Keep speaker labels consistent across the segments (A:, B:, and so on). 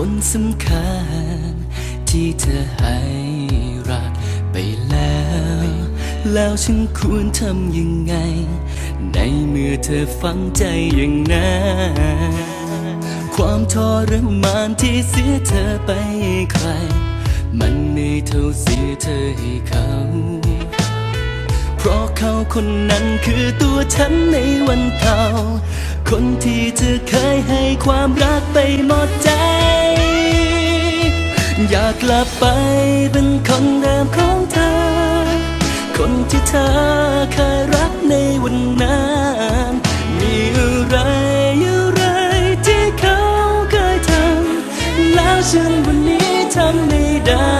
A: คนสำคัญ ที่เธอให้รักไปแล้ว แล้วฉันควรทำยังไง ในเมื่อเธอฝังใจอย่างนั้นความทรมานที่เสียเธอไปใคร มันไม่เท่าเสียเธอให้เขา เพราะเขาคนนั้นคือตัวฉันในวันเก่าคนที่เธอเคยให้ความรักไปหมดใจ กลับไปเป็นคนเดิมของเธอ คนที่เธอเคยรักในวันนั้น มีอะไรอะไรที่เขาเคยทำแล้วฉันวันนี้ทำไม่ได้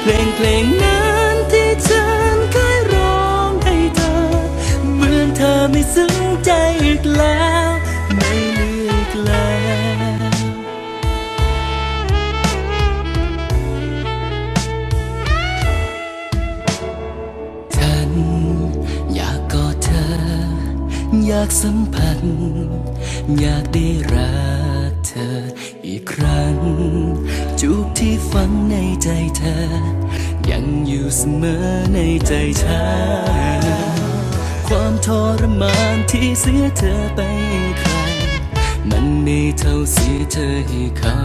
A: เพลงเพลงนั้นที่ฉันเคยร้องให้เธอ เหมือนเธอไม่ซึ้งใจอีกแล้ว อยากสัมผัส อยากได้รักเธออีกครั้ง จูบที่ฝังในใจเธอ ยังอยู่เสมอในใจฉันความทรมานที่เสียเธอไปให้ใคร มันไม่เท่าเสียเธอให้เขา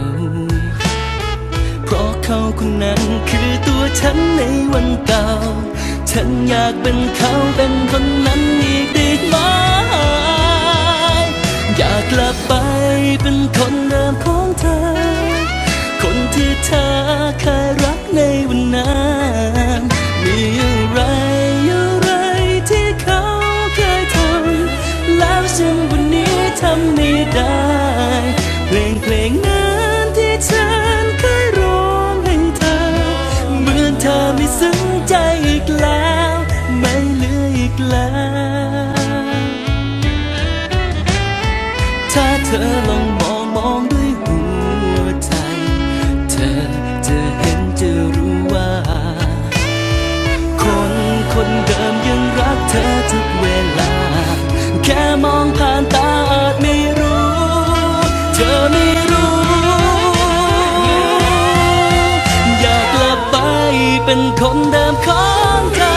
A: เพราะเขาคนนั้นคือตัวฉันในวันเก่า ฉันอยากเป็นเขาเป็นคน คนเดิมของเธอ คนที่เธอเคยรักในวันนั้นมีอะไรอะไรที่เขาเคยทำแล้วฉันวันนี้ทำไม่ได้ เพลงเพลงนั้นที่ฉันเคยร้องให้เธอ เหมือนเธอไม่ซึ้งใจอีกแล้ว ไม่เหลืออีกแล้วถ้าเธอลองมอง เธอทุกเวลา แค่มองผ่านตาอาจไม่รู้ เธอไม่รู้ อยากกลับไปเป็นคนเดิมของเธอ